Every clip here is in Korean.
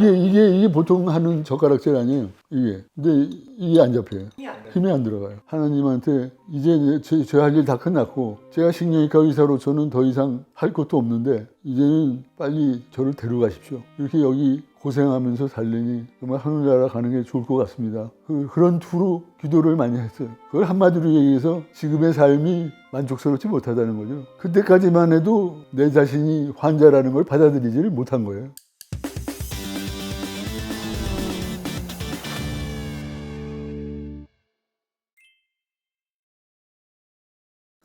이게 이게 이게 보통 하는 젓가락질 아니에요. 이게 근데 이게 안 잡혀요. 힘이 안 들어가요. 하나님한테 이제 제할 일 다 끝났고 제가 신경외과 의사로서는 더 이상 할 것도 없는데 이제는 빨리 저를 데려가십시오. 이렇게 여기 고생하면서 살려니 정말 하늘나라 가는 게 좋을 것 같습니다. 그, 그런 투로 기도를 많이 했어요. 그걸 한마디로 얘기해서 지금의 삶이 만족스럽지 못하다는 거죠. 그때까지만 해도 내 자신이 환자라는 걸 받아들이지를 못한 거예요.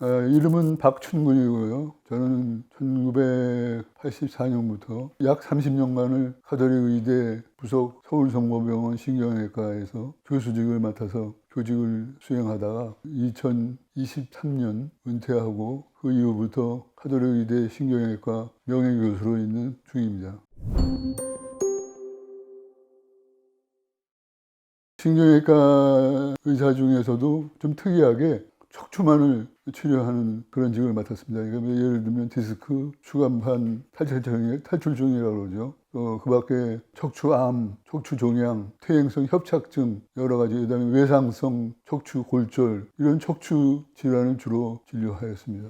어, 이름은 박춘근이고요. 저는 1984년부터 약 30년간을 카톨릭 의대 부속 서울성모병원 신경외과에서 교수직을 맡아서 교직을 수행하다가 2023년 은퇴하고 그 이후부터 카톨릭 의대 신경외과 명예교수로 있는 중입니다. 신경외과 의사 중에서도 좀 특이하게 척추만을 치료하는 그런 직을 맡았습니다. 그러니까 예를 들면 디스크, 추간판, 탈출종이, 탈출종이라고 그러죠. 어, 그 밖에 척추암, 척추종양, 퇴행성 협착증, 여러 가지, 그 다음에 외상성 척추 골절, 이런 척추 질환을 주로 진료하였습니다.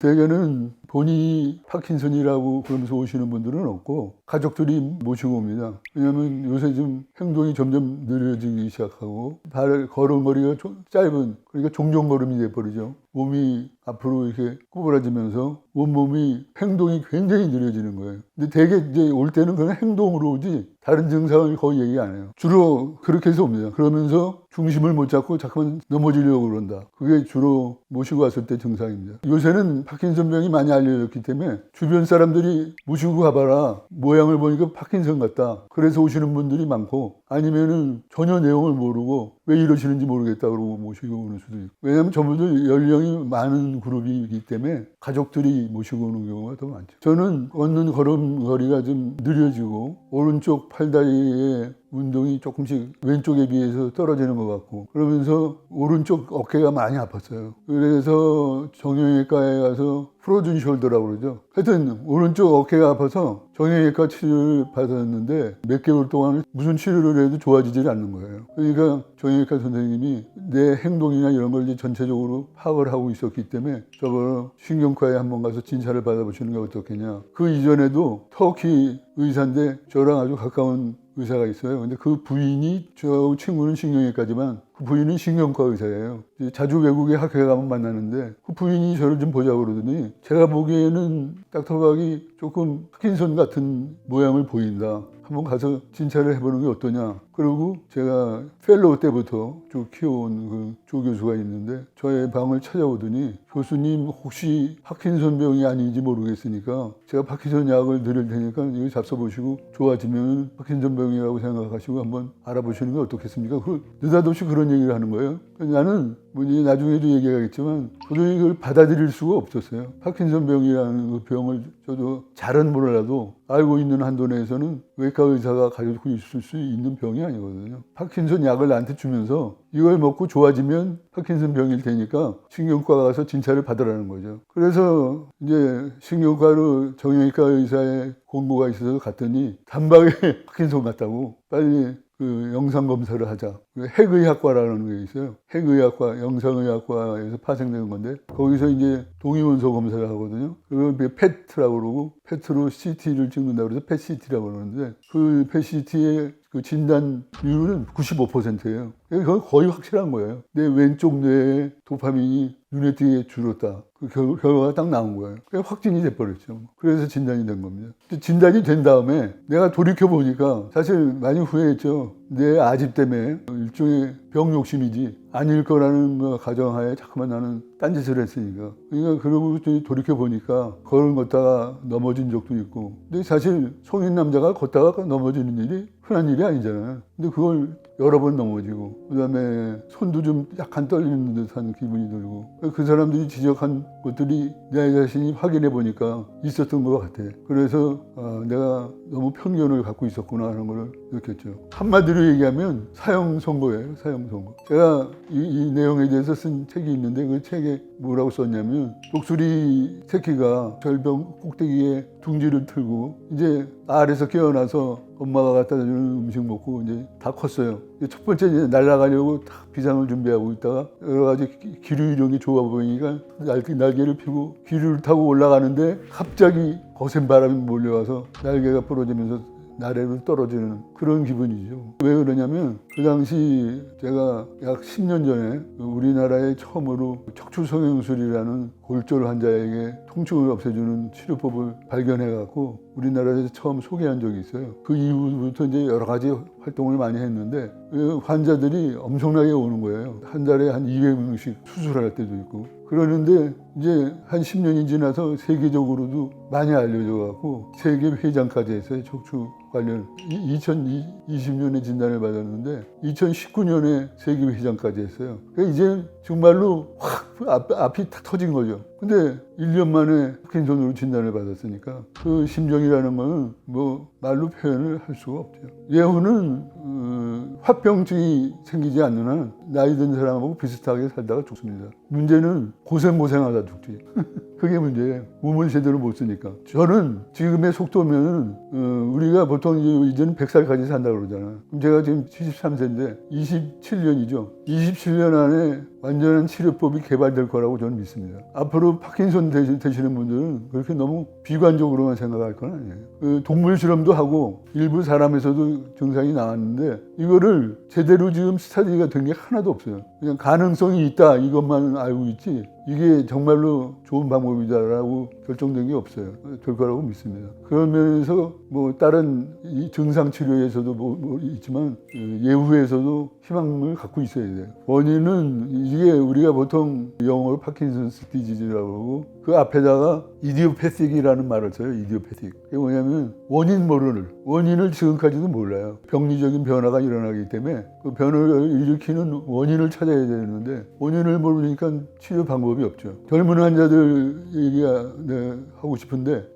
대개는 본인이 파킨슨이라고 그러면서 오시는 분들은 없고 가족들이 모시고 옵니다. 왜냐하면 요새 좀 행동이 점점 느려지기 시작하고 발 걸음걸이가 좀 짧은 그러니까 종종 걸음이 돼버리죠. 몸이 앞으로 이렇게 구부러지면서 온몸이 행동이 굉장히 느려지는 거예요. 근데 대개 이제 올 때는 그냥 행동으로 오지 다른 증상을 거의 얘기 안 해요. 주로 그렇게 해서 옵니다. 그러면서 중심을 못 잡고 자꾸만 넘어지려고 그런다. 그게 주로 모시고 왔을 때 증상입니다. 요새는 파킨슨병이 많이 알려 졌기 때문에 주변 사람들이 모시고 가봐라. 모양을 보니까 파킨슨 같다. 그래서 오시는 분들이 많고 아니면은 전혀 내용을 모르고 왜 이러시는지 모르겠다 그러고 모시고 오는 수도 있고 왜냐하면 저분들 연령이 많은 그룹이기 때문에 가족들이 모시고 오는 경우가 더 많죠. 저는 걷는 걸음걸이가 좀 느려지고 오른쪽 팔다리의 운동이 조금씩 왼쪽에 비해서 떨어지는 것 같고 그러면서 오른쪽 어깨가 많이 아팠어요. 그래서 정형외과에 가서 프로즌 숄더라고 그러죠. 하여튼 오른쪽 어깨가 아파서 정형외과 치료를 받았는데 몇 개월 동안 무슨 치료를 해도 좋아지질 않는 거예요. 그러니까 정형외과 선생님이 내 행동이나 이런 걸 이제 전체적으로 파악을 하고 있었기 때문에 저걸 신경과에 한번 가서 진찰을 받아보시는 게 어떻겠냐. 그 이전에도 터키 의사인데 저랑 아주 가까운 의사가 있어요. 근데 그 부인이 저 친구는 신경외과지만 그 부인은 신경과 의사예요. 자주 외국에 학교에 가면 만나는데 그 부인이 저를 좀 보자 그러더니 제가 보기에는 닥터박이 조금 파킨슨 같은 모양을 보인다. 한번 가서 진찰을 해보는 게 어떠냐. 그리고 제가 펠로우 때부터 쭉 키워온 그 조 교수가 있는데 저의 방을 찾아오더니 교수님 혹시 파킨슨병이 아닌지 모르겠으니까 제가 파킨슨 약을 드릴 테니까 이거 잡숴보시고 좋아지면 파킨슨병이라고 생각하시고 한번 알아보시는 게 어떻겠습니까? 그 느닷없이 그런 얘기를 하는 거예요. 나는 뭐 나중에도 얘기하겠지만 저도 이걸 받아들일 수가 없었어요. 파킨슨 병이라는 그 병을 저도 잘은 몰라도 알고 있는 한도 내에서는 외과 의사가 가지고 있을 수 있는 병이 아니거든요. 파킨슨 약을 나한테 주면서 이걸 먹고 좋아지면 파킨슨 병일 테니까 신경과 가서 진찰을 받으라는 거죠. 그래서 이제 신경과로 정형외과 의사의 공고가 있어서 갔더니 단박에 파킨슨 같다고 빨리 그 영상 검사를 하자. 그 핵의학과라는 게 있어요. 핵의학과, 영상의학과에서 파생되는 건데 거기서 이제 동위원소 검사를 하거든요. 그걸 페트라고 그러고 페트로 CT를 찍는다고 그래서 펫CT라고 그러는데 그 펫CT의 그 진단률은 95%예요. 그건 거의 확실한 거예요. 내 왼쪽 뇌에 도파민이 눈에 띄게 줄었다. 그 결, 결과가 딱 나온 거예요. 확진이 돼버렸죠. 그래서 진단이 된 겁니다. 진단이 된 다음에 내가 돌이켜 보니까 사실 많이 후회했죠. 내 아집 때문에 일종의 병 욕심이지 아닐 거라는 거 가정하에 자꾸만 나는 딴짓을 했으니까. 그러니까 그러고 돌이켜 보니까 걸음 걷다가 넘어진 적도 있고. 근데 사실 성인 남자가 걷다가 넘어지는 일이 흔한 일이 아니잖아요. 근데 그걸 여러 번 넘어지고 그다음에 손도 좀 약간 떨리는 듯한 기분이 들고 그 사람들이 지적한 것들이 내 자신이 확인해 보니까 있었던 것 같아. 그래서 아, 내가 너무 편견을 갖고 있었구나 하는 걸 느꼈죠. 한마디로 얘기하면 사형 선고예요. 사형 선고. 제가 이, 이 내용에 대해서 쓴 책이 있는데 그 책에 뭐라고 썼냐면 독수리 새끼가 절벽 꼭대기에 둥지를 틀고 이제 알에서 깨어나서 엄마가 갖다 주는 음식 먹고 이제 다 컸어요. 첫 번째 이제 날아가려고 딱 비상을 준비하고 있다가 여러 가지 기- 기류 이력이 좋아 보이니까 날개, 날개를 펴고 기류를 타고 올라가는데 갑자기 거센 바람이 몰려와서 날개가 부러지면서 나래로 떨어지는 그런 기분이죠. 왜 그러냐면 그 당시 제가 약 10년 전에 우리나라에 처음으로 척추성형술이라는 골절 환자에게 통증을 없애주는 치료법을 발견해 갖고 우리나라에서 처음 소개한 적이 있어요. 그 이후부터 이제 여러 가지 활동을 많이 했는데 그 환자들이 엄청나게 오는 거예요. 한 달에 한 200명씩 수술할 때도 있고. 그러는데 이제 한 10년이 지나서 세계적으로도 많이 알려져 갖고 세계 회장까지 했어요. 척추 관련 2020년에 진단을 받았는데 2019년에 세계 회장까지 했어요. 그러니까 이제 정말로 확 앞, 앞이 탁 터진 거죠. 근데 1년 만에 파킨손으로 진단을 받았으니까 그 심정이라는 거는 뭐 말로 표현을 할 수가 없죠. 예후는 어, 화병증이 생기지 않는 한 나이 든 사람하고 비슷하게 살다가 죽습니다. 문제는 고생 고생하다 죽지. 그게 문제예요. 몸을 제대로 못 쓰니까. 저는 지금의 속도면은 어, 우리가 보통 이제 이제는 100살까지 산다 그러잖아요. 그럼 제가 지금 73세인데 27년이죠. 27년 안에 완전한 치료법이 개발될 거라고 저는 믿습니다. 앞으로 파킨손 되시- 되시는 분들은 그렇게 너무 비관적으로만 생각할 건 아니에요. 그 동물 실험도 하고 일부 사람에서도 증상이 나왔는데 이거를 제대로 지금 스타디가 된 게 하나도 없어요. 그냥 가능성이 있다 이것만 알고 있지 이게 정말로 좋은 방법이다라고 결정된 게 없어요. 될 거라고 믿습니다. 그런 면에서 뭐 다른 이 증상 치료에서도 뭐, 뭐 있지만 그 예후에서도 희망을 갖고 있어야 돼요. 원인은 이게 우리가 보통 영어로 파킨슨스 디지즈라고 하고 그 앞에다가 이디오패틱이라는 말을 써요. 이디오패틱. 그게 뭐냐면 원인 모르는 원인을 지금까지도 몰라요. 병리적인 변화가 일어나기 때문에 그 변화를 일으키는 원인을 찾아야 되는데 원인을 모르니까 치료 방법이 없죠. 젊은 환자들 얘기가 네, 하고 싶은데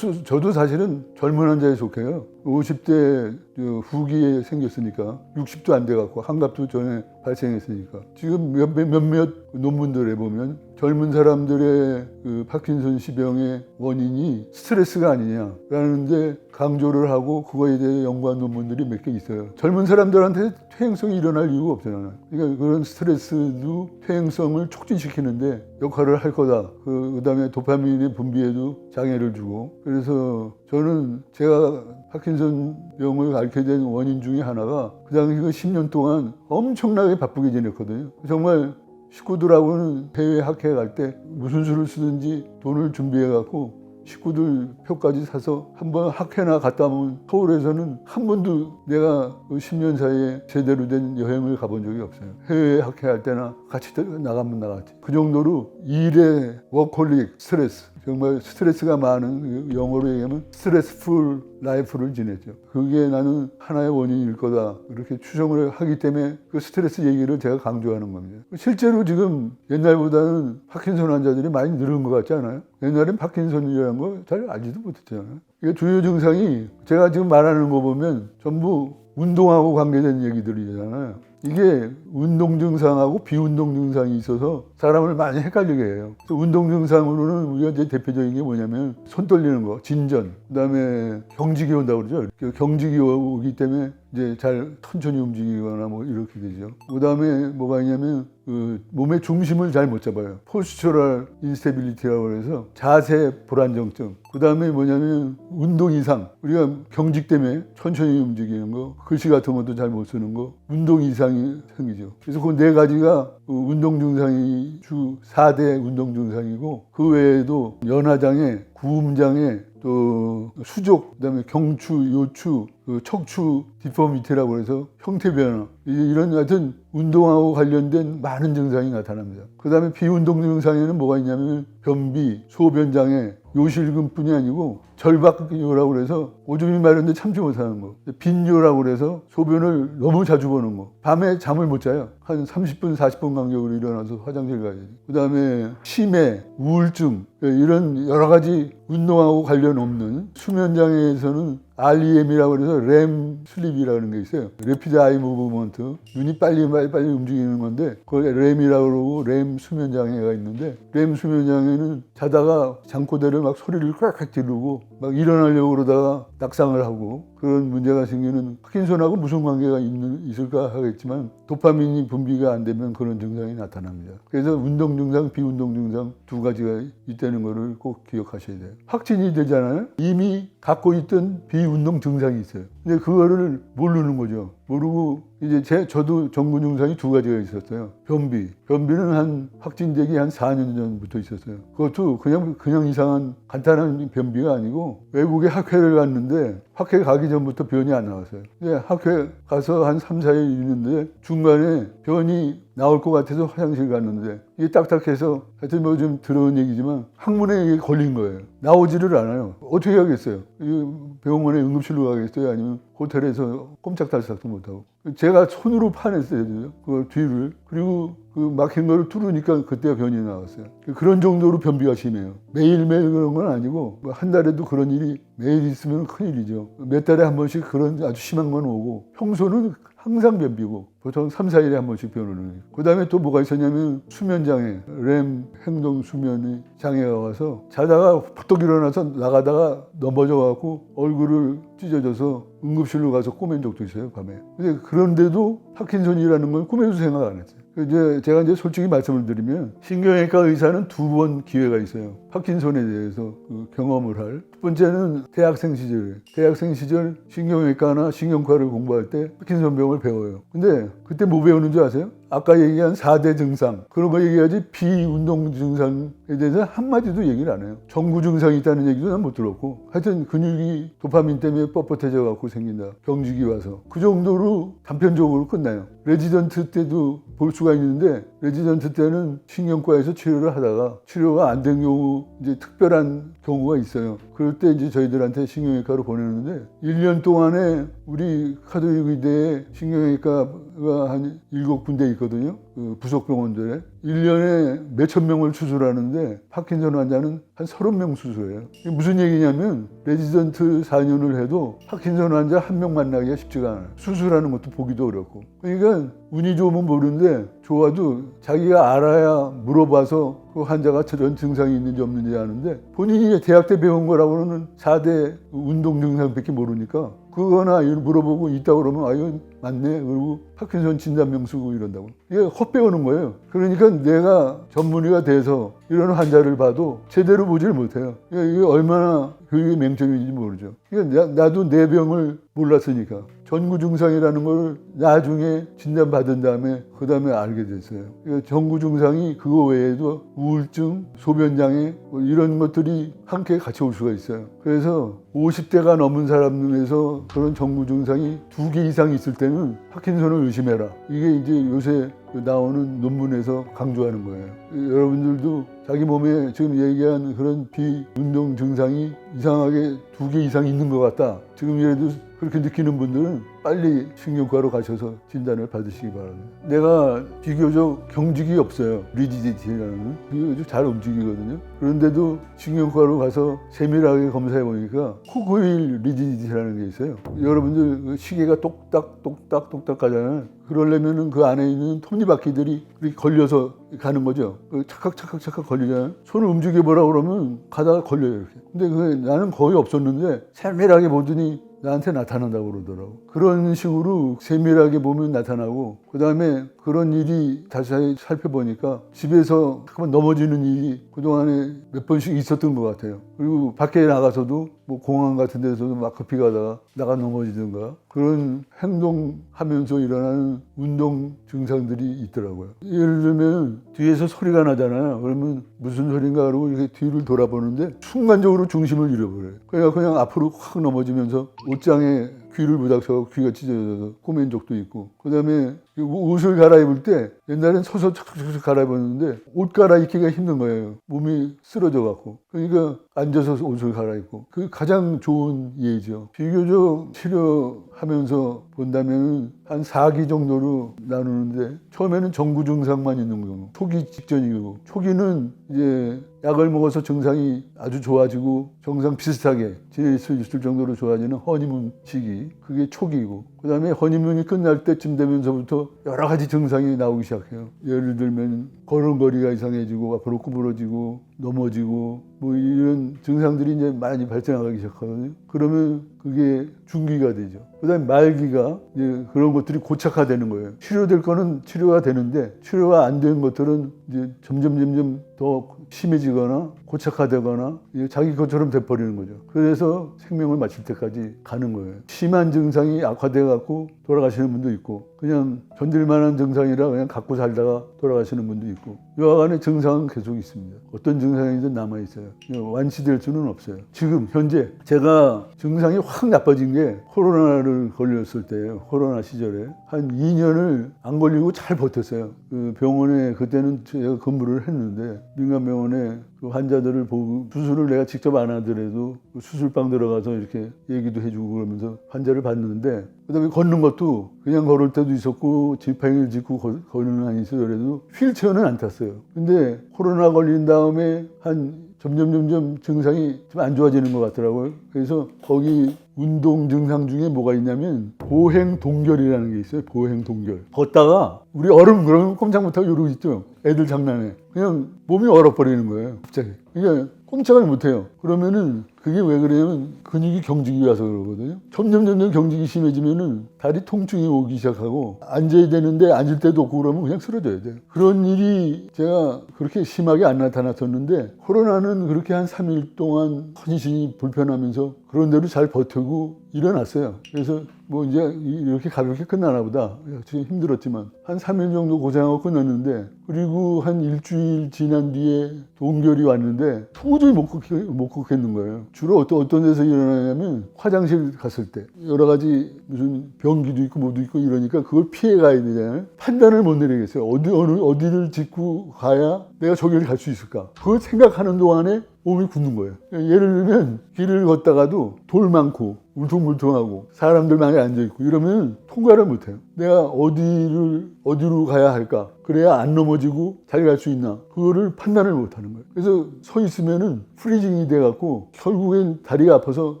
저도 사실은 젊은 환자에 속해요. 50대 후기에 생겼으니까 60도 안 돼갖고 한갑도 전에 발생했으니까 지금 몇몇 몇몇 논문들에 보면 젊은 사람들의 그 파킨슨 시병의 원인이 스트레스가 아니냐라는데 강조를 하고 그거에 대해 연구한 논문들이 몇 개 있어요. 젊은 사람들한테 퇴행성이 일어날 이유가 없잖아요. 그러니까 그런 스트레스도 퇴행성을 촉진시키는데 역할을 할 거다. 그, 그다음에 도파민의 분비에도 장애를 주고 그래서 저는 제가 파킨슨 병을 앓게 된 원인 중에 하나가 그 당시 그 10년 동안 엄청나게 바쁘게 지냈거든요. 정말 식구들하고는 해외 학회 갈 때 무슨 수를 쓰든지 돈을 준비해 갖고 식구들 표까지 사서 한번 학회나 갔다 오면 서울에서는 한 번도 내가 그 10년 사이에 제대로 된 여행을 가본 적이 없어요. 해외 학회 할 때나 같이 나가면 나갔지. 그 정도로 일에 워컬릭 스트레스 정말 스트레스가 많은 영어로 얘기하면 스트레스풀 라이프를 지냈죠. 그게 나는 하나의 원인일 거다. 이렇게 추정을 하기 때문에 그 스트레스 얘기를 제가 강조하는 겁니다. 실제로 지금 옛날보다는 파킨손 환자들이 많이 늘은 것 같지 않아요? 옛날엔 파킨손이라는 거 잘 알지도 못했잖아요. 이게 주요 증상이 제가 지금 말하는 거 보면 전부 운동하고 관계된 얘기들이잖아요. 이게 운동 증상하고 비운동 증상이 있어서 사람을 많이 헷갈리게 해요. 운동 증상으로는 우리가 이제 대표적인 게 뭐냐면 손 떨리는 거, 진전, 그다음에 경직이 온다고 그러죠. 그 경직이 오기 때문에 이제 잘 천천히 움직이거나 뭐 이렇게 되죠. 그다음에 뭐가 있냐면 그 몸의 중심을 잘 못 잡아요. 포스처럴 인스테빌리티라고 해서 자세 불안정증. 그 다음에 뭐냐면 운동 이상. 우리가 경직 때문에 천천히 움직이는 거, 글씨 같은 것도 잘 못 쓰는 거, 운동 이상이 생기죠. 그래서 그 네 가지가 그 운동 증상이 주 4대 운동 증상이고 그 외에도 연화장애, 구음장애, 또 수족, 그다음에 경추, 요추, 그 척추 디포미티라고 해서 형태 변화 이- 이런 하여튼 운동하고 관련된 많은 증상이 나타납니다. 그다음에 비운동 증상에는 뭐가 있냐면 변비, 소변 장애, 요실금뿐이 아니고 절박요라고 그래서 오줌이 마른데 참지 못하는 거 빈요라고 그래서 소변을 너무 자주 보는 거 밤에 잠을 못 자요. 한 30분 40분 간격으로 일어나서 화장실 가야 돼 그다음에 치매 우울증 이런 여러 가지 운동하고 관련 없는 수면 장애에서는 REM이라고 그래서 램 슬립이라는 게 있어요. 레피드 아이 무브먼트. 눈이 빨리 빨리 빨리 움직이는 건데 그걸 램이라고 그러고 램 수면 장애가 있는데 램 수면 장애는 자다가 잠꼬대를 막 소리를 꽉꽉 지르고 막 일어나려고 그러다가 낙상을 하고 그런 문제가 생기는 파킨손하고 무슨 관계가 있는, 있을까 하겠지만 도파민이 분비가 안 되면 그런 증상이 나타납니다. 그래서 운동 증상, 비운동 증상 두 가지가 있다는 것을 꼭 기억하셔야 돼요. 확진이 되잖아요. 이미 갖고 있던 비운동 증상이 있어요. 근데 그거를 모르는 거죠. 모르고 이제 제 저도 전구 증상이 두 가지가 있었어요. 변비. 변비는 한 확진되기 한 4년 전부터 있었어요. 그것도 그냥 그냥 이상한 간단한 변비가 아니고 외국에 학회를 갔는데 학회 가기 전부터 변이 안 나왔어요. 근데 학회 가서 한 3, 4일 있는데 중간에 변이 나올 것 같아서 화장실 갔는데 이게 딱딱해서 하여튼 뭐 좀 들어온 얘기지만 항문에 이게 걸린 거예요. 나오지를 않아요. 어떻게 하겠어요? 이 병원에 응급실로 가겠어요? 아니면 호텔에서 꼼짝달싹도 못하고. 제가 손으로 파냈어요. 그 뒤를. 그리고 그 막힌 거를 뚫으니까 그때 변이 나왔어요. 그런 정도로 변비가 심해요. 매일매일 그런 건 아니고 뭐한 달에도 그런 일이 매일 있으면 큰일이죠. 몇 달에 한 번씩 그런 아주 심한 건 오고 평소는 항상 변비고 보통 3, 4일에 한 번씩 변오는 그 다음에 또 뭐가 있었냐면 수면장애 램 행동 수면이 장애가 와서 자다가 푹 일어나서 나가다가 넘어져 갖고 얼굴을 찢어져서 응급실로 가서 꼬맨 적도 있어요 밤에. 근데 그런데도 파킨손이라는 건 꿈에도 생각 안 했어요 이제 제가 이제 솔직히 말씀을 드리면 신경외과 의사는 두 번 기회가 있어요. 파킨손에 대해서 그 경험을 할. 첫 번째는 대학생 시절에 대학생 시절 신경외과나 신경과를 공부할 때 파킨손 병을 배워요. 근데 그때 뭐 배우는 줄 아세요? 아까 얘기한 4대 증상 그런 거 얘기하지 비운동 증상에 대해서 한마디도 얘기를 안 해요. 정구 증상이 있다는 얘기도 난 못 들었고 하여튼 근육이 도파민 때문에 뻣뻣해져 갖고 생긴다. 경직이 와서 그 정도로 단편적으로 끝나요. 레지던트 때도 볼 수가 있는데 레지던트 때는 신경과에서 치료를 하다가 치료가 안 된 경우 이제 특별한 경우가 있어요. 그럴 때 이제 저희들한테 신경외과로 보내는데 1년 동안에 우리 카톨릭 의대에 신경외과가 한 일곱 군데 있거든요. 그 부속병원들에 1년에 몇천 명을 수술하는데 파킨son 환자는 한 30명 수술해요. 이게 무슨 얘기냐면 레지던트 4년을 해도 파킨son 환자 한 명 만나기가 쉽지가 않아요. 수술하는 것도 보기도 어렵고. 그러니까 운이 좋으면 모르는데 좋아도 자기가 알아야 물어봐서 그 환자가 저런 증상이 있는지 없는지 아는데 본인이 대학 때 배운 거라고는 4대 운동 증상밖에 모르니까 그거나 물어보고 있다고 그러면 아 이건 맞네? 그리고 파킨son 진단명 쓰고 이런다고. 이게 헛배우는 거예요. 그러니까 내가 전문의가 돼서 이런 환자를 봐도 제대로 보질 못해요. 이게 얼마나 교육의 맹점인지 모르죠 그러니까 나- 나도 내 병을 몰랐으니까 전구 증상이라는 걸 나중에 진단받은 다음에 그 다음에 알게 됐어요. 그러니까 전구 증상이 그거 외에도 우울증, 소변장애 뭐 이런 것들이 함께 같이 올 수가 있어요. 그래서 50대가 넘은 사람에서 그런 전구 증상이 두 개 이상 있을 때는 파킨손을 의심해라. 이게 이제 요새 나오는 논문에서 강조하는 거예요. 여러분들도 자기 몸에 지금 얘기한 그런 비운동 증상이 이상하게 두 개 이상 있는 것 같다. 지금이라도 그렇게 느끼는 분들은 빨리 신경과로 가셔서 진단을 받으시기 바랍니다. 내가 비교적 경직이 없어요. 리지디티라는 비교적 잘 움직이거든요. 그런데도 신경과로 가서 세밀하게 검사해 보니까 코코일 리지디티라는 게 있어요. 여러분들 그 시계가 똑딱 똑딱 똑딱 가잖아요. 그러려면은 그 안에 있는 톱니바퀴들이 걸려서 가는 거죠. 그 착각 착각 착각 걸리잖아요. 손을 움직여 보라 그러면 가다가 걸려요 이렇게. 근데 그 나는 거의 없었는데 세밀하게 보더니 나한테 나타난다고 그러더라고. 그런 식으로 세밀하게 보면 나타나고, 그 다음에 그런 일이 다시 살펴보니까 집에서 한번 넘어지는 일이 그동안에 몇 번씩 있었던 것 같아요. 그리고 밖에 나가서도 뭐 공항 같은 데서도 막 급히 가다가 나가 넘어지든가 그런 행동하면서 일어나는 운동 증상들이 있더라고요. 예를 들면 뒤에서 소리가 나잖아요. 그러면 무슨 소린가 그러고 이렇게 뒤를 돌아보는데 순간적으로 중심을 잃어버려요. 그러니까 그냥 앞으로 확 넘어지면서 옷장에 귀를 부닥쳐 귀가 찢어져서 꼬맨 적도 있고 그 다음에 이 옷을 갈아입을 때 옛날엔 서서 착착착 갈아입었는데 옷 갈아입기가 힘든 거예요. 몸이 쓰러져 갖고. 그러니까 앉아서 옷을 갈아입고. 그 가장 좋은 예죠. 비교적 치료하면서 본다면 한 4기 정도로 나누는데 처음에는 정구 증상만 있는 경우 초기 직전이고. 초기는 이제 약을 먹어서 증상이 아주 좋아지고 정상 비슷하게 지낼 수 있을 정도로 좋아지는 허니문 시기. 그게 초기이고. 그 다음에 허니문이 끝날 때쯤 되면서부터 여러 가지 증상이 나오기 시작해요. 예를 들면 걸음걸이가 이상해지고 앞으로 구부러지고 넘어지고 뭐 이런 증상들이 이제 많이 발생하기 시작하거든요 그러면 그게 중기가 되죠 그 다음에 말기가 이제 그런 것들이 고착화되는 거예요 치료될 거는 치료가 되는데 치료가 안 된 것들은 이제 점점 점점 더 심해지거나 고착화되거나 자기 것처럼 돼버리는 거죠. 그래서 생명을 마칠 때까지 가는 거예요. 심한 증상이 악화돼 갖고 돌아가시는 분도 있고 그냥 견딜만한 증상이라 그냥 갖고 살다가 돌아가시는 분도 있고 여하간의 증상은 계속 있습니다. 어떤 증상이든 남아 있어요. 완치될 수는 없어요. 지금 현재 제가 증상이 확 나빠진 게 코로나를 걸렸을 때예요. 코로나 시절에 한 2년을 안 걸리고 잘 버텼어요. 그 병원에 그때는 제가 근무를 했는데 민간 병원에 그 환자들을 보고 수술을 내가 직접 안 하더라도 그 수술방 들어가서 이렇게 얘기도 해주고 그러면서 환자를 봤는데 그다음에 걷는 것도 그냥 걸을 때도 있었고 지팡이를 짚고 거- 걷는 한이 있어더라도 휠체어는 안 탔어요. 근데 코로나 걸린 다음에 한 점점 점점 증상이 좀 안 좋아지는 것 같더라고요. 그래서 거기 운동 증상 중에 뭐가 있냐면 보행 동결이라는 게 있어요. 보행 동결. 걷다가 우리 얼음 그러면 꼼짝 못하고 이러고 있죠. 애들 장난에 그냥 몸이 얼어버리는 거예요. 갑자기. 그러니까 꼼짝을 못해요. 그러면은 그게 왜 그러냐면 근육이 경직이 와서 그러거든요. 점점 점점 경직이 심해지면은 다리 통증이 오기 시작하고 앉아야 되는데 앉을 데도 없고 그러면 그냥 쓰러져야 돼요. 그런 일이 제가 그렇게 심하게 안 나타났었는데 코로나는 그렇게 한 3일 동안 헌신이 불편하면서 그런 대로 잘 버티고 일어났어요. 그래서 뭐 이제 이렇게 가볍게 끝나나 보다. 지금 힘들었지만 한 3일 정도 고생하고 끝났는데 그리고 한 일주일 지난 뒤에 동결이 왔는데 도저히 못, 걷겠는 거예요. 주로 어떤, 어떤 데서 일어나냐면 화장실 갔을 때 여러 가지 무슨 변기도 있고 뭐도 있고 이러니까 그걸 피해 가야 되잖아요. 판단을 못 내리겠어요. 어디, 어느, 어디를 짚고 가야 내가 저기를 갈 수 있을까. 그걸 생각하는 동안에 몸이 굳는 거예요. 예를 들면 길을 걷다가도 돌 많고 울퉁불퉁하고 사람들 많이 앉아있고 이러면 통과를 못해요. 내가 어디를, 어디로 가야 할까? 그래야 안 넘어지고 잘 갈 수 있나? 그거를 판단을 못 하는 거예요. 그래서 서 있으면은 프리징이 돼갖고 결국엔 다리가 아파서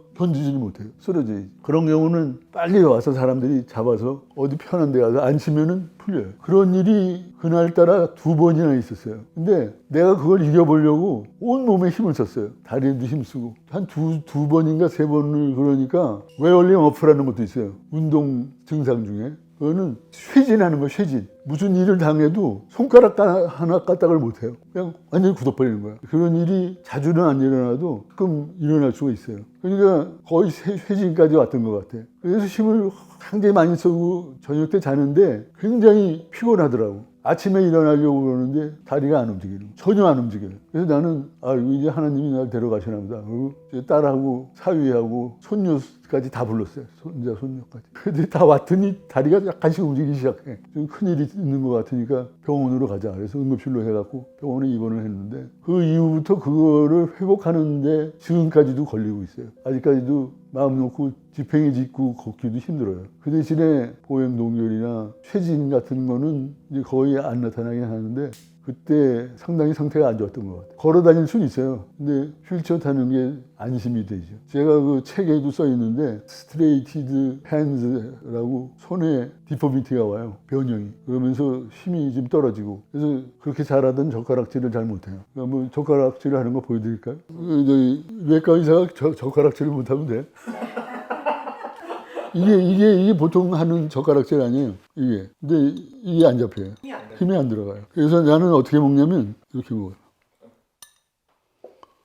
견디지 못해요. 쓰러져야지. 그런 경우는 빨리 와서 사람들이 잡아서 어디 편한 데 가서 앉히면은 풀려요. 그런 일이 그날따라 두 번이나 있었어요. 근데 내가 그걸 이겨보려고 온 몸에 힘을 썼어요. 다리에도 힘쓰고. 한 두, 두 번인가 세 번을 그러니까 웨얼링 어프라는 것도 있어요. 운동 증상 중에. 그거는 쇠진하는 거예요, 쇠진. 무슨 일을 당해도 손가락 까- 하나 까딱을 못해요. 그냥 완전히 굳어버리는 거야. 그런 일이 자주는 안 일어나도 가끔 일어날 수가 있어요. 그러니까 거의 쇠- 쇠진까지 왔던 것 같아. 그래서 힘을 굉장히 많이 쓰고 저녁 때 자는데 굉장히 피곤하더라고. 아침에 일어나려고 그러는데 다리가 안 움직이는. 전혀 안 움직여요. 그래서 나는 아 이제 하나님이 날 데려가시나 보다. 그리고 딸하고 사위하고 손녀까지 다 불렀어요. 손자 손녀까지. 근데 다 왔더니 다리가 약간씩 움직이기 시작해. 좀 큰일이 있는 것 같으니까 병원으로 가자. 그래서 응급실로 해갖고 병원에 입원을 했는데 그 이후부터 그거를 회복하는데 지금까지도 걸리고 있어요. 아직까지도 마음 놓고 지팽이 짚고 걷기도 힘들어요. 그 대신에 보행 동결이나 쇠진 같은 거는 이제 거의 안 나타나긴 하는데 그때 상당히 상태가 안 좋았던 것 같아요. 걸어 다닐 수는 있어요. 근데 휠체어 타는 게 안심이 되죠. 제가 그 책에도 써 있는데 스트레이티드 핸즈라고 손에 디포미티가 와요. 변형이. 그러면서 힘이 좀 떨어지고. 그래서 그렇게 잘하던 젓가락질을 잘 못해요. 그러니까 뭐 젓가락질을 하는 거 보여드릴까요? 그 저희 외과 의사가 저, 젓가락질을 못하면 돼. 이게 이게 이게 보통 하는 젓가락질 아니에요. 이게. 근데 이게 안 잡혀요. 힘이 안 들어가요. 그래서 나는 어떻게 먹냐면 이렇게 먹어요.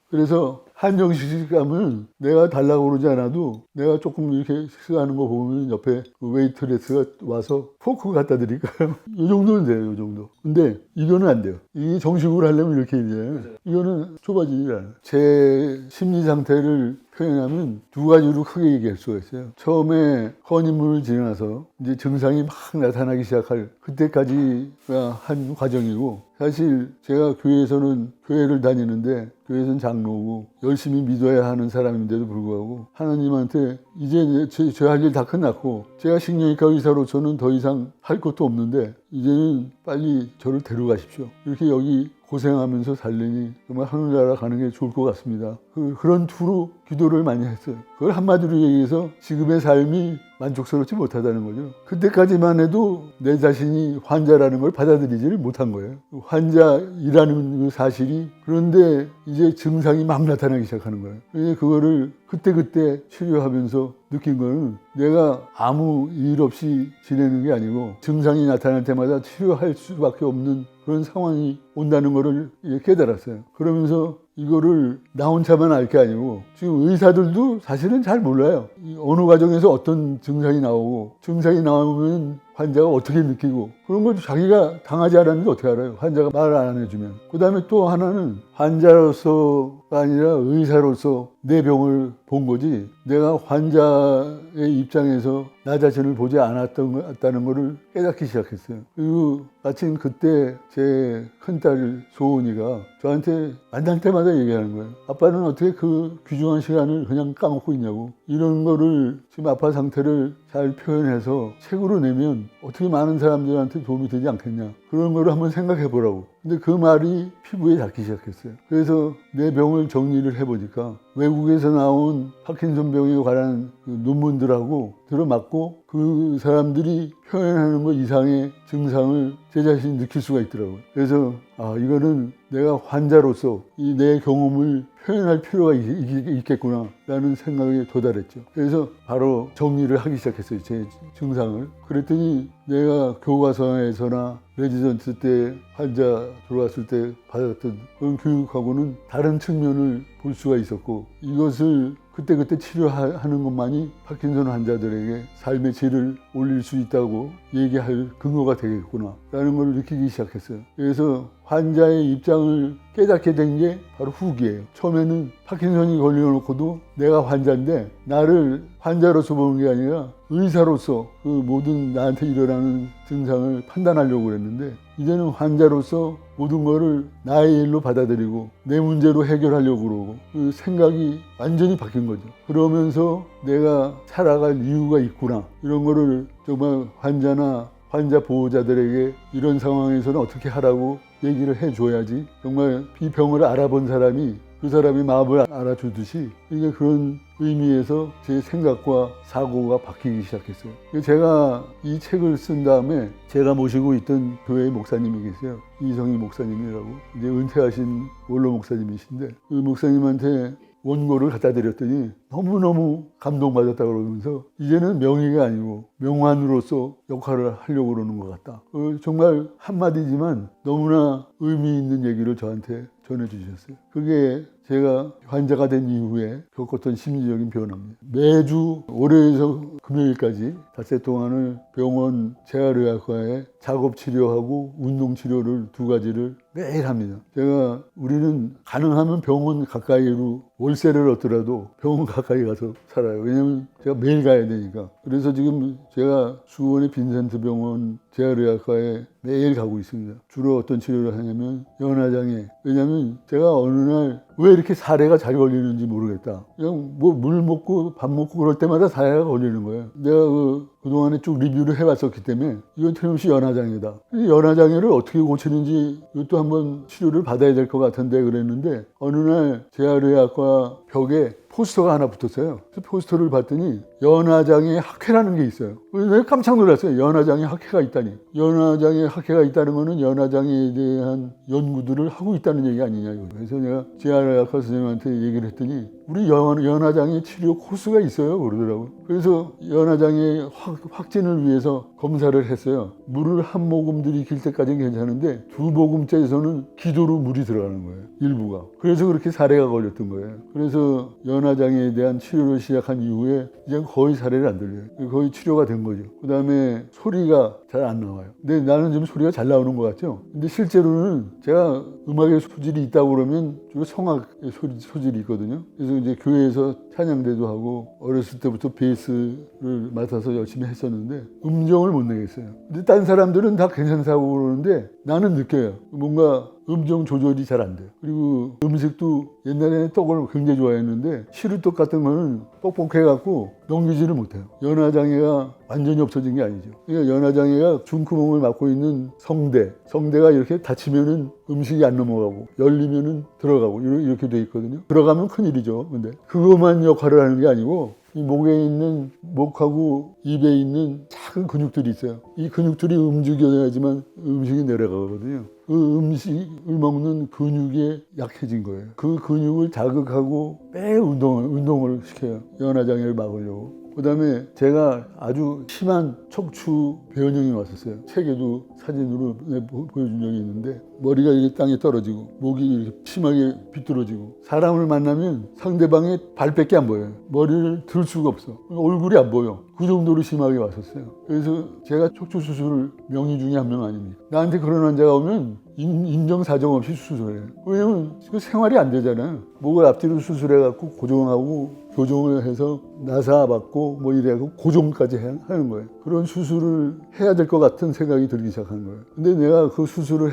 그래서 한정식감을 내가 달라고 그러지 않아도 내가 조금 이렇게 식사하는 거 보면 옆에 그 웨이트레스가 와서 포크 갖다 드릴까요? 이 정도는 돼요, 이 정도. 근데 이거는 안 돼요. 이게 정식으로 하려면 이렇게 돼요. 이거는 좁아지지 않아요. 제 심리 상태를 표현하면 두 가지로 크게 얘기할 수가 있어요. 처음에 헌인문을 지나서 이제 증상이 막 나타나기 시작할 그때까지가 한 과정이고 사실 제가 교회에서는 교회를 다니는데 교회에서는 장로고 열심히 믿어야 하는 사람인데도 불구하고 하나님한테 이제 제할일 다 끝났고 제가 식령외과 의사로서는 더 이상 할 것도 없는데 이제는 빨리 저를 데려가십시오. 이렇게 여기 고생하면서 살려니 정말 하늘나라 가는 게 좋을 것 같습니다. 그, 그런 투로 기도를 많이 했어요. 그걸 한마디로 얘기해서 지금의 삶이 만족스럽지 못하다는 거죠. 그때까지만 해도 내 자신이 환자라는 걸 받아들이지를 못한 거예요. 환자이라는 그 사실이 그런데 이제 증상이 막 나타나기 시작하는 거예요. 그거를 그때그때 치료하면서 느낀 거는 내가 아무 일 없이 지내는 게 아니고 증상이 나타날 때마다 치료할 수밖에 없는 그런 상황이 온다는 거를 깨달았어요. 그러면서 이거를 나 혼자만 알 게 아니고 지금 의사들도 사실은 잘 몰라요. 이 어느 과정에서 어떤 증상이 나오고 증상이 나오면 환자가 어떻게 느끼고 그런 걸 자기가 당하지 않았는데 어떻게 알아요? 환자가 말안 해주면. 그 다음에 또 하나는 환자로서가 아니라 의사로서 내 병을 본 거지 내가 환자의 입장에서 나 자신을 보지 않았다는 것을 깨닫기 시작했어요. 그리고 마침 그때 제 큰딸 소은이가 저한테 만날 때마다 얘기하는 거예요. 아빠는 어떻게 그 귀중한 시간을 그냥 까먹고 있냐고. 이런 거를 지금 아빠 상태를 잘 표현해서 책으로 내면 어떻게 많은 사람들한테 도움이 되지 않겠냐. 그런 거를 한번 생각해 보라고. 근데 그 말이 피부에 닿기 시작했어요. 그래서 내 병을 정리를 해보니까 외국에서 나온 파킨슨 병에 관한 그 논문들하고 들어맞고 그 사람들이 표현하는 것 이상의 증상을 제 자신이 느낄 수가 있더라고요. 그래서 아 이거는 내가 환자로서 이 내 경험을 표현할 필요가 있, 있, 겠구나 라는 생각에 도달했죠. 그래서 바로 정리를 하기 시작했어요. 제 증상을. 그랬더니 내가 교과서에서나 레지던트 때 환자 들어왔을 때 받았던 그런 교육하고는 다른 측면을 볼 수가 있었고 이것을 그때그때 치료하는 것만이 파킨슨 환자들에게 삶의 질을 올릴 수 있다고 얘기할 근거가 되겠구나 라는 걸 느끼기 시작했어요. 그래서 환자의 입장을 깨닫게 된 게 바로 후기예요. 처음에는 파킨슨이 걸려놓고도 내가 환자인데 나를 환자로서 보는 게 아니라 의사로서 그 모든 나한테 일어나는 증상을 판단하려고 그랬는데 이제는 환자로서 모든 거를 나의 일로 받아들이고 내 문제로 해결하려고 그러고 그 생각이 완전히 바뀐 거죠. 그러면서 내가 살아갈 이유가 있구나 이런 거를 정말 환자나 환자 보호자들에게 이런 상황에서는 어떻게 하라고 얘기를 해줘야지 정말 이 병을 알아본 사람이 그 사람이 마음을 알아주듯이 이게 그런 의미에서 제 생각과 사고가 바뀌기 시작했어요. 제가 이 책을 쓴 다음에 제가 모시고 있던 교회 목사님이 계세요. 이성희 목사님이라고 이제 은퇴하신 원로 목사님이신데 그 목사님한테 원고를 갖다 드렸더니 너무너무 감동받았다 그러면서 이제는 명의가 아니고 명환으로서 역할을 하려고 그러는 것 같다. 그 정말 한마디지만 너무나 의미 있는 얘기를 저한테 전해주셨어요. 그게 제가 환자가 된 이후에 겪었던 심리적인 변화입니다. 매주 월요일에서 금요일까지 닷새 동안을 병원 재활의학과에 작업 치료하고 운동 치료를 두 가지를 매일 합니다. 제가 우리는 가능하면 병원 가까이로 월세를 얻더라도 병원 가까이 가서 살아요. 왜냐면 제가 매일 가야 되니까. 그래서 지금 제가 수원의 빈센트 병원 재활의학과에 매일 가고 있습니다. 주로 어떤 치료를 하냐면 연화장애. 왜냐면 제가 어느 날 왜 이렇게 사례가 잘 걸리는지 모르겠다. 그냥 뭐 물 먹고 밥 먹고 그럴 때마다 사례가 걸리는 거예요. 내가 그 그동안에 쭉 리뷰를 해왔었기 때문에 이건 틀림없이 연화장애다. 이 연화장애를 어떻게 고치는지 이것도 한번 치료를 받아야 될 것 같은데 그랬는데 어느 날 재활의학과 벽에 포스터가 하나 붙었어요. 그래서 포스터를 봤더니 연화장애 학회라는 게 있어요. 내가 깜짝 놀랐어요. 연화장애 학회가 있다니. 연화장애 학회가 있다는 거는 연화장애에 대한 연구들을 하고 있다는 얘기 아니냐. 이거. 그래서 내가 재활의학과 선생님한테 얘기를 했더니 우리 연, 연화장애 치료 코스가 있어요. 그러더라고요. 그래서 연화장애 확, 확진을 위해서 검사를 했어요. 물을 한 모금 들이킬 때까지는 괜찮은데 두 모금째에서는 기도로 물이 들어가는 거예요. 일부가. 그래서 그렇게 사례가 걸렸던 거예요. 그래서 연 화장애에 대한 치료를 시작한 이후에 이제 거의 사례를 안 들려요. 거의 치료가 된 거죠. 그 다음에 소리가 잘 안 나와요. 근데 나는 좀 소리가 잘 나오는 것 같죠? 근데 실제로는 제가 음악에 소질이 있다고 그러면 주로 성악의 소질이 있거든요. 그래서 이제 교회에서 찬양대도 하고 어렸을 때부터 베이스를 맡아서 열심히 했었는데 음정을 못 내겠어요. 근데 딴 사람들은 다 괜찮다고 그러는데 나는 느껴요. 뭔가 음정 조절이 잘 안 돼요. 그리고 음식도 옛날에는 떡을 굉장히 좋아했는데 시루떡 같은 거는 뻑뻑해갖고 넘기지를 못해요. 연화장애가 완전히 없어진 게 아니죠. 그러니까 연화장애가 중구멍을 맡고 있는 성대, 성대가 이렇게 닫히면은 음식이 안 넘어가고 열리면은 들어가고 이렇게- 돼 있거든요. 들어가면 큰 일이죠. 근데 그것만 역할을 하는 게 아니고 이 목에 있는 목하고 입에 있는 작은 근육들이 있어요. 이 근육들이 움직여야지만 음식이 내려가거든요. 그 음식을 먹는 근육이 약해진 거예요. 그 근육을 자극하고 매 운동을, 운동을 시켜요. 연화장애를 막으려고. 그 다음에 제가 아주 심한 척추 변형이 왔었어요. 책에도 사진으로 내- 보- 보여준 적이 있는데 머리가 이렇게 땅에 떨어지고 목이 이렇게 심하게 비뚤어지고 사람을 만나면 상대방의 발밖에 안 보여요. 머리를 들 수가 없어. 얼굴이 안 보여. 그 정도로 심하게 왔었어요. 그래서 제가 척추 수술을 명의 중에 한 명 아닙니까? 나한테 그런 환자가 오면 인, 인정사정 없이 수술해요. 왜냐면 그 생활이 안 되잖아요. 목을 앞뒤로 수술해갖고 고정하고 교정을 해서 나사 받고 뭐 이래갖고 고정까지 해- 하는 거예요. 그런 수술을 해야 될 것 같은 생각이 들기 시작한 거예요. 근데 내가 그 수술을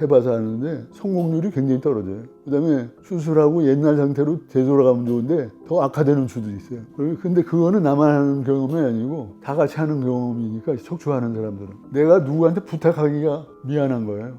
해봐서 아는데 성공률이 굉장히 떨어져요. 그 다음에 수술하고 옛날 상태로 되돌아가면 좋은데 더 악화되는 수도 있어요. 근데 그거는 나만 하는 경험이 아니고 다 같이 하는 경험이니까 척추하는 사람들은. 내가 누구한테 부탁하기가 미안한 거예요.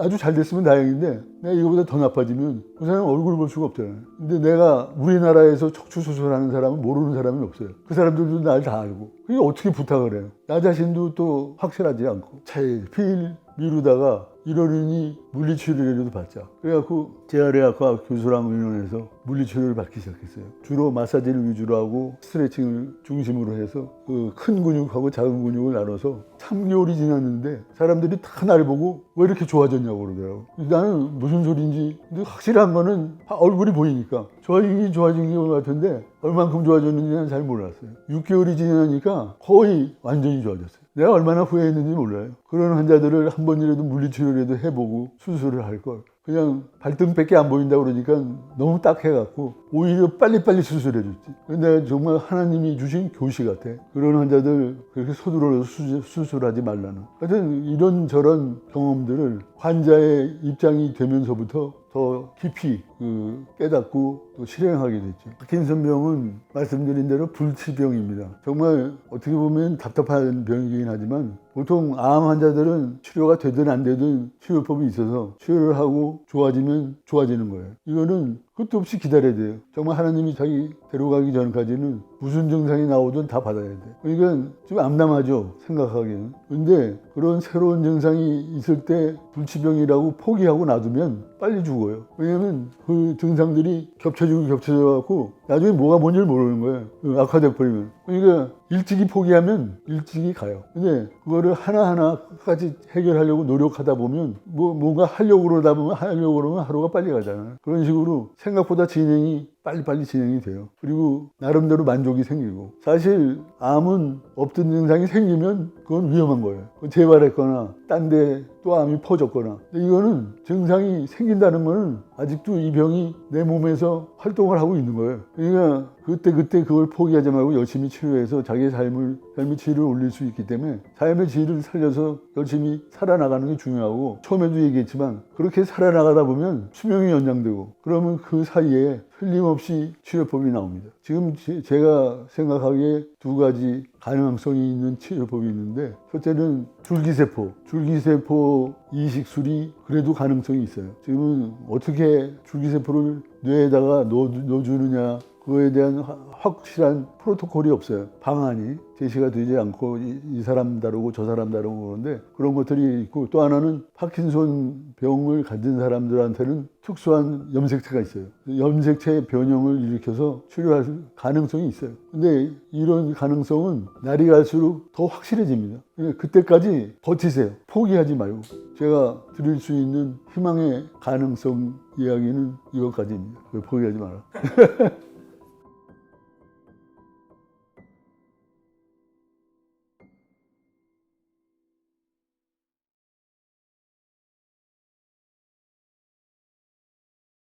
아주 잘 됐으면 다행인데 내가 이거보다 더 나빠지면 그 사람 얼굴 볼 수가 없잖아요. 근데 내가 우리나라에서 척추 수술하는 사람은 모르는 사람이 없어요. 그 사람들도 날 다 알고. 그게 어떻게 부탁을 해요? 나 자신도 또 확실하지 않고 차일피일 미루다가 이러느니 물리치료라도 받자. 그래갖고 재활의학과 교수랑 의논해서 물리치료를 받기 시작했어요. 주로 마사지를 위주로 하고 스트레칭을 중심으로 해서 그 큰 근육하고 작은 근육을 나눠서 3개월이 지났는데 사람들이 다 나를 보고 왜 이렇게 좋아졌냐고 그러더라고. 나는 무슨 소리인지 근데 확실한 거는 얼굴이 보이니까 좋아진 게 좋아진 것 같은데 얼만큼 좋아졌는지는 잘 몰랐어요. 6개월이 지나니까 거의 완전히 좋아졌어요. 내가 얼마나 후회했는지 몰라요. 그런 환자들을 한 번이라도 물리치료라도 해보고 수술을 할 걸. 그냥 발등밖에 안 보인다 그러니까 너무 딱해갖고 오히려 빨리빨리 수술해 줬지. 근데 정말 하나님이 주신 교시 같아. 그런 환자들 그렇게 서두르서 수- 수술하지 말라는. 하여튼 이런 저런 경험들을 환자의 입장이 되면서부터 더 깊이 그 깨닫고 또 실행하게 됐죠. 파킨슨병은 말씀드린 대로 불치병입니다. 정말 어떻게 보면 답답한 병이긴 하지만 보통 암 환자들은 치료가 되든 안 되든 치료법이 있어서 치료를 하고 좋아지면 좋아지는 거예요. 이거는 끝도 없이 기다려야 돼요. 정말 하나님이 자기 데려가기 전까지는 무슨 증상이 나오든 다 받아야 돼. 그러니까 좀 암담하죠, 생각하기에는. 근데 그런 새로운 증상이 있을 때 불치병이라고 포기하고 놔두면 빨리 죽어요. 왜냐면 그 증상들이 겹쳐지고 겹쳐져갖고 나중에 뭐가 뭔지를 모르는 거예요. 그 악화돼 버리면. 그러니까 일찍이 포기하면 일찍이 가요. 근데 그거를 하나하나까지 해결하려고 노력하다 보면 뭐 뭔가 하려고 그러다 보면 하려고 그러면 하루가 빨리 가잖아요. 그런 식으로 생각보다 진행이 빨리빨리 진행이 돼요. 그리고 나름대로 만족이 생기고 사실 암은 없던 증상이 생기면 그건 위험한 거예요. 재발했거나 딴 데 또 암이 퍼졌거나 근데 이거는 증상이 생긴다는 거는 아직도 이 병이 내 몸에서 활동을 하고 있는 거예요. 그러니까 그때 그때 그걸 포기하지 말고 열심히 치료해서 자기의 삶을 삶의 질을 올릴 수 있기 때문에 삶의 질을 살려서 열심히 살아나가는 게 중요하고 처음에도 얘기했지만 그렇게 살아나가다 보면 수명이 연장되고 그러면 그 사이에 틀림없이 치료법이 나옵니다. 지금 제- 제가 생각하기에 두 가지 가능성이 있는 치료법이 있는데 첫째는 줄기세포, 줄기세포 이식술이 그래도 가능성이 있어요. 지금은 어떻게 줄기세포를 뇌에다가 넣어, 넣어주느냐 그거에 대한 화- 확실한 프로토콜이 없어요. 방안이 제시가 되지 않고 이, 이 사람 다르고 저 사람 다르고 그러는데 그런 것들이 있고 또 하나는 파킨손 병을 가진 사람들한테는 특수한 염색체가 있어요. 염색체 변형을 일으켜서 치료할 가능성이 있어요. 근데 이런 가능성은 날이 갈수록 더 확실해집니다. 그러니까 그때까지 버티세요. 포기하지 말고. 제가 드릴 수 있는 희망의 가능성 이야기는 이것까지입니다. 포기하지 마라.